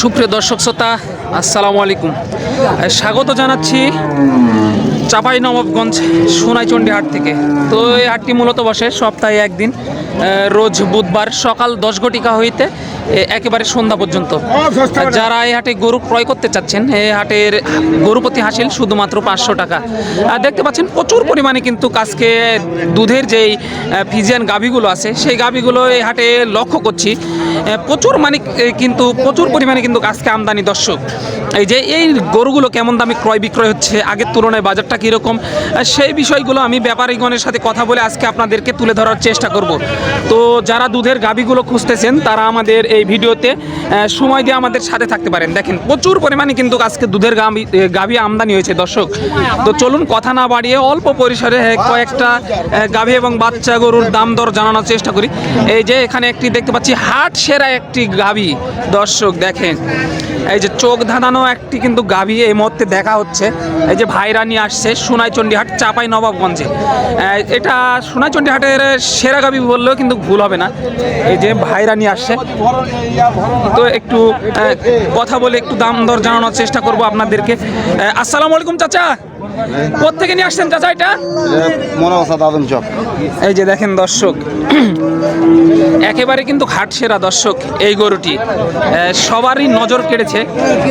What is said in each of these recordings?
সুপ্রিয় দর্শক শ্রোতা, আসসালামু আলাইকুম। স্বাগত জানাচ্ছি চাপাই নবাবগঞ্জ সোনাইচন্ডী হাট থেকে। তো এই হাটটি মূলত বসে সপ্তাহে একদিন রোজ বুধবার সকাল দশ ঘটিকা হইতে একেবারে সন্ধ্যা পর্যন্ত। যারা এই হাটে গরু ক্রয় করতে চাচ্ছেন এই হাটের গরু প্রতি হাসিল শুধুমাত্র পাঁচশো টাকা। আর দেখতে পাচ্ছেন, প্রচুর পরিমাণে কিন্তু আজকে দুধের যেই ফিজিয়ান গাভিগুলো আছে, সেই গাভিগুলো এই হাটে লক্ষ্য করছি। প্রচুর মানে কিন্তু প্রচুর পরিমাণে কিন্তু আজকে আমদানি, দর্শক। এই যে এই গরুগুলো কেমন দামে ক্রয় বিক্রয় হচ্ছে, আগের তুলনায় বাজারটা কীরকম সেই বিষয়গুলো আমি ব্যাপারীগণের সাথে কথা বলে আজকে আপনাদেরকে তুলে ধরার চেষ্টা করব। তো যারা দুধের গাভিগুলো খুঁজতেছেন, তারা আমাদের এই ভিডিওতে সময় দিয়ে আমাদের সাথে থাকতে পারেন। দেখেন, প্রচুর পরিমাণে কিন্তু আজকে দুধের গাভি গাভি আমদানি হয়েছে, দর্শক। তো চলুন কথা না বাড়িয়ে অল্প পরিসরে কয়েকটা গাভি এবং বাচ্চা গরুর দাম দর জানানোর চেষ্টা করি। এই যে এখানে একটি দেখতে পাচ্ছি, হাট সেরা একটি গাভি দর্শক, দেখেন। এই যে চোখ ধাঁধানো একটি কিন্তু গাভি এই মুহূর্তে দেখা হচ্ছে। এই যে ভাইরা নিয়ে আসছে সোনাইচন্ডী হাট, চাপাই নবাবগঞ্জে। এটা সোনাইচন্ডী হাটের সেরা গাভি বললেও কিন্তু ভুল হবে না। এই যে ভাইরা নিয়ে আসছে। তো একটু কথা বলে একটু দাম দর জানানোর চেষ্টা করব আপনাদেরকে। আসসালামু আলাইকুম চাচা। কোথেকে নিয়ে আসছেন চাচা এটা? মনোসাদ আদম চক। এই যে দেখেন দর্শক একেবারে কিন্তু হাট সেরা দর্শক এই গরুটি। সবারই নজর কেড়েছে।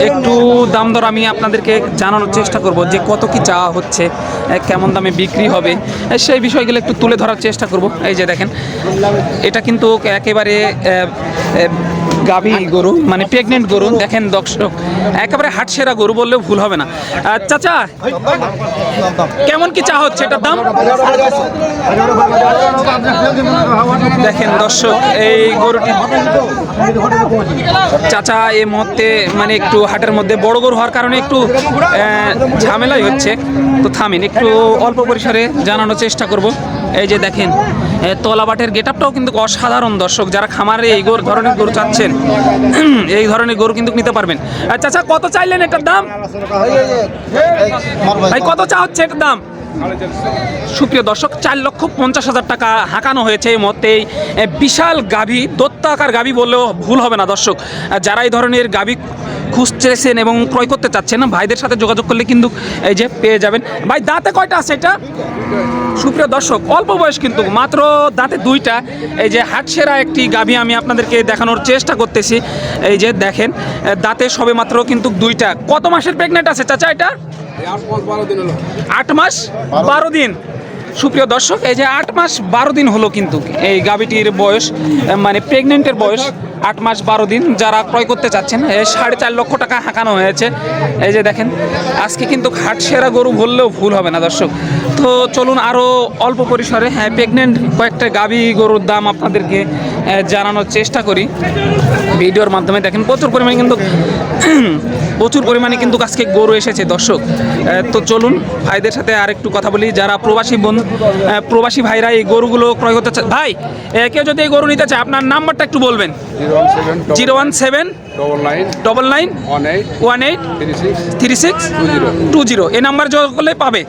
একটু দাম দর আমি আপনাদেরকে জানানোর চেষ্টা করব যে কত কি চাওয়া হচ্ছে কেমন দামে বিক্রি হবে সেই বিষয়গুলো একটু তুলে ধরার চেষ্টা করব। এই যে দেখেন এটা কিন্তু একেবারে গাভী গরু মানে প্রেগনেন্ট গরু, দেখেন দর্শক, একেবারে হাট সেরা গরু বললেও ভুল হবে না। চাচা, কেমন কি চা হচ্ছে? এটার দাম? দেখেন দর্শক, এই গরুটি চাচা, এই মুহূর্তে মানে একটু হাটের মধ্যে বড় গরু হওয়ার কারণে একটু ঝামেলাই হচ্ছে। তো থামেন, একটু অল্প পরিসরে জানানোর চেষ্টা করব। এই যে দেখেন তলাবাটের গেট আপটাও কিন্তু অসাধারণ দর্শক, যারা খামারে এই ধরনের গরু চাচ্ছেন, এই ধরনের গরু কিন্তু নিতে পারবেন। আর চাচা, কত চাইলেন এটার দাম? ভাই, কত চা হচ্ছে এটার দাম? সুপ্রিয় দর্শক, চার লক্ষ পঞ্চাশ হাজার টাকা হাঁকানো হয়েছে এই এই বিশাল গাভী, দত্তাকার গাভী বললেও ভুল হবে না দর্শক। যারা এই ধরনের গাভী খুঁজতেছেন এবং ক্রয় করতে চাচ্ছেন, ভাইদের সাথে যোগাযোগ করলে কিন্তু এই যে পেয়ে যাবেন। ভাই, দাঁতে কয়টা আছে এটা? সুপ্রিয় দর্শক অল্প বয়স কিন্তু মাত্র দাঁতে দুইটা। এই যে হাটসেরা একটি গাভী আমি আপনাদেরকে দেখানোর চেষ্টা করতেছি। এই যে দেখেন দাঁতে সবে মাত্র কিন্তু দুইটা। কত মাসের প্রেগনেন্ট আছে চাচা এটা? আট মাস বারো দিন। সুপ্রিয় দর্শক, এই যে আট মাস বারো দিন হলো কিন্তু এই গাভীটির বয়স মানে প্রেগনেন্টের বয়স, আট মাস বারো দিন যারা ক্রয় করতে চাচ্ছেন সাড়ে চার লক্ষ টাকা হাঁকানো হয়েছে। এই যে দেখেন, আজকে কিন্তু হাট সেরা গরু বললেও ভুল হবে না দর্শক। তো চলুন আরও অল্প পরিসরে হ্যাঁ প্রেগনেন্ট কয়েকটা গাভী গরুর দাম আপনাদেরকে জানানোর চেষ্টা করি। ভিডিওর মাধ্যমে দেখেন প্রচুর পরিমাণে কিন্তু প্রচুর পরিমাণে কিন্তু আজকে গরু এসেছে, দর্শক। তো চলুন ভাইদের সাথে আর একটু কথা বলি। যারা প্রবাসী বন্ধু প্রবাসী ভাইরা এই গরুগুলো ক্রয় করতে চায় ভাই কেউ যদি এই গরু নিতে চায়, আপনার নাম্বারটা একটু বলবেন। Zero one seven double nine one eight three six two zero. এই নাম্বারে যোগাযোগ করলে পাবে।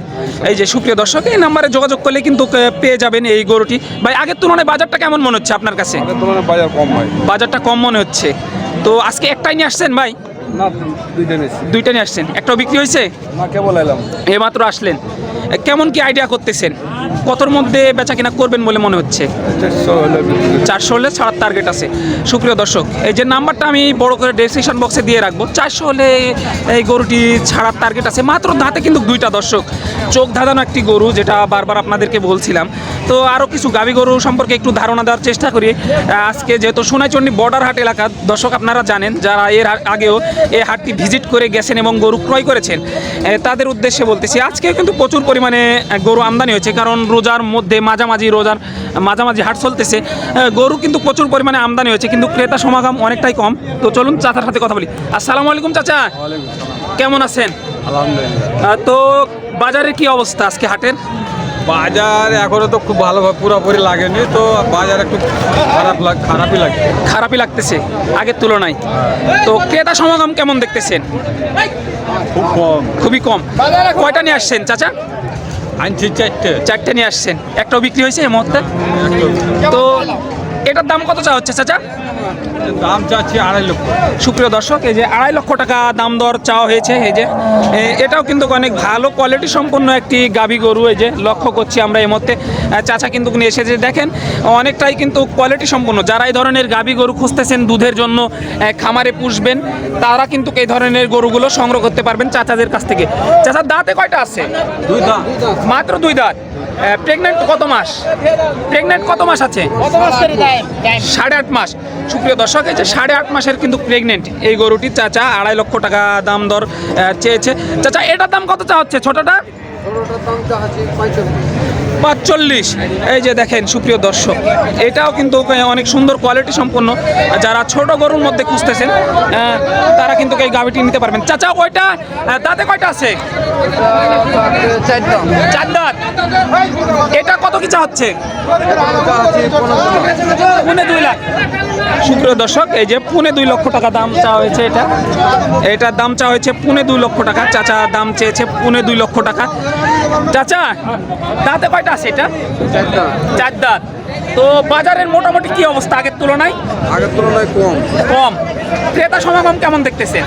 এই যে সুপ্রিয় দর্শক, এই নাম্বারে যোগাযোগ করলে কিন্তু পেয়ে যাবেন এই গরুটি। ভাই, আগের তুলনায় বাজারটা কেমন মনে হচ্ছে আপনার কাছে? আগের তুলনায় বাজার কম হয় বাজারটা কম মনে হচ্ছে। তো আজকে একটাই নিয়ে আসছেন ভাই? না দুইটা নিয়ে আসছেন। একটাও বিক্রি হয়েছে? না কেবল এলাম। এইমাত্র আসলেন। কেমন কি আইডিয়া করতেছেন? কতর মধ্যে বেচা কিনা করবেন বলে মনে হচ্ছে? চারশো হলে ছাড়ার টার্গেট আছে। সুপ্রিয় দর্শক এই যে নাম্বারটা আমি বড় করে ডেসক্রিপশন বক্সে দিয়ে রাখব। চারশো হলে এই গরুটি ছাড়ার টার্গেট আছে। মাত্র দাঁতে কিন্তু দুইটা দর্শক। চোখ ধাঁধানো একটি গরু যেটা বারবার আপনাদেরকে বলছিলাম। তো আরও কিছু গাভী গরু সম্পর্কে একটু ধারণা দেওয়ার চেষ্টা করি। আজকে যেহেতু সোনাইচন্ডী বর্ডার হাট এলাকা দর্শক আপনারা জানেন যারা এর আগেও এই হাটটি ভিজিট করে গেছেন এবং গরু ক্রয় করেছেন তাদের উদ্দেশ্যে বলতেছি আজকে কিন্তু প্রচুর পরিমাণে আহ, গরু আমদানি হয়েছে কারণ রোজার মধ্যে মাঝামাঝি রোজার মাঝামাঝি হাট চলতেছে। গরু কিন্তু প্রচুর পরিমাণে আমদানি হয়েছে কিন্তু ক্রেতা সমাগম অনেকটাই কম। তো চলুন চাচার সাথে কথা বলি। আসসালামু আলাইকুম চাচা। কেমন আছেন? আলহামদুলিল্লাহ। তো বাজারের কি অবস্থা আজকে হাটের? বাজার এখনও তো খুব ভালোভাবে পুরোপুরি লাগেনি তো বাজার একটু খারাপ লাগ খারাপই লাগে। খারাপই লাগতেছে আগের তুলনায়। তো ক্রেতা সমাগম কেমন দেখতেছেন? খুব কম। খুবই কম। কয়টা নিয়ে আসছেন চাচা? আনছি চারটে। চারটে নিয়ে আসছেন। একটাও বিক্রি হয়েছে এই মুহূর্তে? তো এটার দাম কত চা হচ্ছে চাচা? দাম চাচ্ছি আড়াই লক্ষ। সুপ্রিয় দর্শক এই যে আড়াই লক্ষ টাকা দাম দর চাওয়া হয়েছে এই যে এটাও কিন্তু অনেক ভালো কোয়ালিটি সম্পন্ন একটি গাবি গরু এই যে লক্ষ্য করছি আমরা এই মুহূর্তে। চাচা কিন্তু এসেছে দেখেন অনেকটাই কিন্তু কোয়ালিটি সম্পন্ন। যারা এই ধরনের গাবি গরু খুঁজতেছেন দুধের জন্য খামারে পুষবেন তারা কিন্তু এই ধরনের গরুগুলো সংগ্রহ করতে পারবেন চাচাদের কাছ থেকে। চাচার দাঁতে কয়টা আছে? দুই দাম মাত্র দুই দাঁত। প্রেগনেন্ট কত মাস? প্রেগনেন্ট কত মাস আছে? সাড়ে আট মাস। সুপ্রিয় দর্শক এই যে সাড়ে আট মাসের কিন্তু প্রেগনেন্ট এই গরুটি চাচা আড়াই লক্ষ টাকা দাম দর চেয়েছে। চাচা এটার দাম কত চা হচ্ছে? ছোটটা? পাঁচচল্লিশ। এই যে দেখেন, সুপ্রিয় দর্শক, এটাও কিন্তু অনেক সুন্দর কোয়ালিটি সম্পন্ন। যারা ছোট গরুর মধ্যে খুঁজতেছেন তারা কিন্তু এই গাভিটি নিতে পারবেন। চাচা, কয়টা? দাঁতে কয়টা আছে? এটা কত কি চাচ্ছে পুনে দুই লাখ। সুপ্রিয় দর্শক, এই যে পুনে দুই লক্ষ টাকা দাম চাওয়া হয়েছে এটা। এটার দাম চাওয়া হয়েছে পুনে দুই লক্ষ টাকা। চাচা দাম চেয়েছে পুনে দুই লক্ষ টাকা। চাচা, দাঁতে কয়টা আছে এটা? চার দাঁত। তো বাজারের মোটামুটি কি অবস্থা আগের তুলনায়? আগের তুলনায় কম। কম। ক্রেতা সমাগম কেমন দেখতেছেন?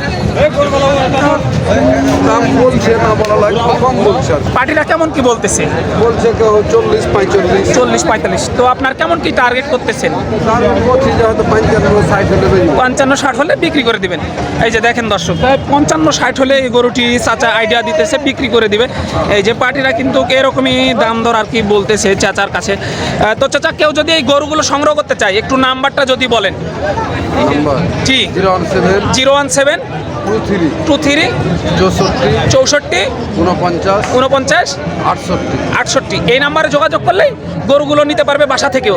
দাম বলছে না বলা লাগে কম বলছে পার্টিরা কেমন কি বলতেছে? বলছে কেউ চল্লিশ পঁয়তাল্লিশ চল্লিশ পঁয়তাল্লিশ। তো আপনার কেমন কি টার্গেট করতেছেন? পঞ্চান্ন ষাট হলে বিক্রি করে দিবেন। এই যে দেখেন দর্শক পঞ্চান্ন ষাট হলে এই গরুটি চাচা আইডিয়া দিতেছে বিক্রি করে দিবে। এই যে পার্টিরা কিন্তু এরকমই দাম দর আর কি বলতেছে চাচার কাছে। তো চাচা কেউ যদি এই গরুগুলো সংগ্রহ করতে চাই একটু নাম্বারটা যদি বলেন। নাম্বার জি। Zero one seven two three চৌষট্টি চৌষট্টি উনপঞ্চাশ উনপঞ্চাশ আটষট্টি আটষট্টি। এই নাম্বারে যোগাযোগ করলেই গরুগুলো নিতে পারবে বাসা থেকেও।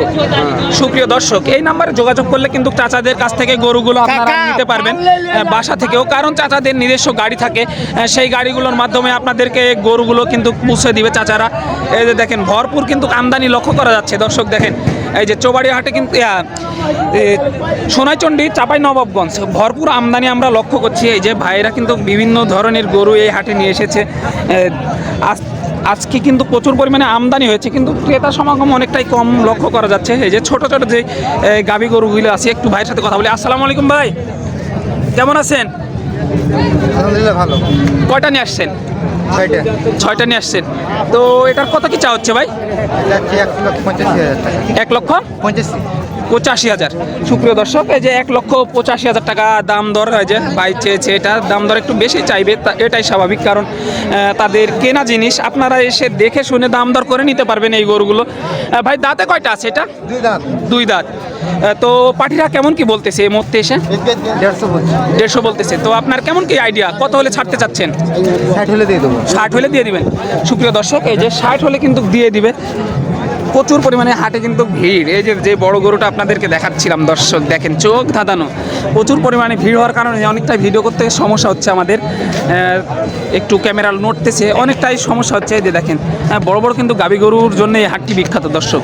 সুপ্রিয় দর্শক এই নাম্বারে যোগাযোগ করলে কিন্তু চাচাদের কাছ থেকে গরুগুলো আপনারা নিতে পারবেন বাসা থেকেও। কারণ চাচাদের নিজস্ব গাড়ি থাকে সেই গাড়িগুলোর মাধ্যমে আপনাদেরকে গরুগুলো কিন্তু পৌঁছে দিবে চাচারা। এই যে দেখেন ভরপুর কিন্তু আমদানি লক্ষ্য করা যাচ্ছে। দর্শক দেখেন এই যে চৌবাড়ি হাটে কিন্তু সোনাইচন্ডী চাপাই নবাবগঞ্জ ভরপুর আমদানি আমরা লক্ষ্য করছি। এই যে ভাইয়েরা কিন্তু বিভিন্ন ধরনের গরু এই হাটে নিয়ে এসেছে। আজ আজকে কিন্তু প্রচুর পরিমাণে আমদানি হয়েছে কিন্তু ক্রেতা সমাগম অনেকটাই কম লক্ষ্য করা যাচ্ছে। এই যে ছোট ছোট যে গাভী গরুগুলো আছে একটু ভাইয়ের সাথে কথা বলি। আসসালামু আলাইকুম ভাই। কেমন আছেন? আলহামদুলিল্লাহ ভালো। কয়টা নিয়ে আসছেন? ছয়টা। ছয়টা নিয়ে আসছেন। তো এটার কত কি চা হচ্ছে ভাই? এক লক্ষ পঁচাশি এক লক্ষ? পঁচাশি। পঁচাশি হাজার। সুপ্রিয় দর্শক এই যে এক লক্ষ পঁচাশি হাজার টাকা দাম দর এই যে ভাই চেয়েছে এটা দাম দর একটু বেশি চাইবে এটাই স্বাভাবিক কারণ তাদের কেনা জিনিস। আপনারা এসে দেখে শুনে দাম দর করে নিতে পারবেন এই গরুগুলো। ভাই দাঁতে কয়টা আছে এটা? দুই দাঁত। দুই দাঁত। তো পাঠিরা কেমন কি বলতেছে এই মুহূর্তে এসে? দেড়শো দেড়শো বলতেছে। তো আপনার কেমন কি আইডিয়া কত হলে ছাড়তে চাচ্ছেন? ষাট হলে দিয়ে দেবো। ষাট হলে দিয়ে দিবেন। সুপ্রিয় দর্শক এই যে ষাট হলে কিন্তু দিয়ে দিবে। প্রচুর পরিমাণে হাটে কিন্তু ভিড়। এই যে যে বড় গরুটা আপনাদেরকে দেখাচ্ছিলাম দর্শক দেখেন চোখ ধাঁধানো। প্রচুর পরিমাণে ভিড় হওয়ার কারণে অনেকটা ভিডিও করতে সমস্যা হচ্ছে আমাদের। একটু ক্যামেরা নড়তেছে অনেকটাই সমস্যা হচ্ছে এই যে দেখেন। হ্যাঁ, বড় বড় কিন্তু গাবি গরুর জন্য এই হাটটি বিখ্যাত দর্শক।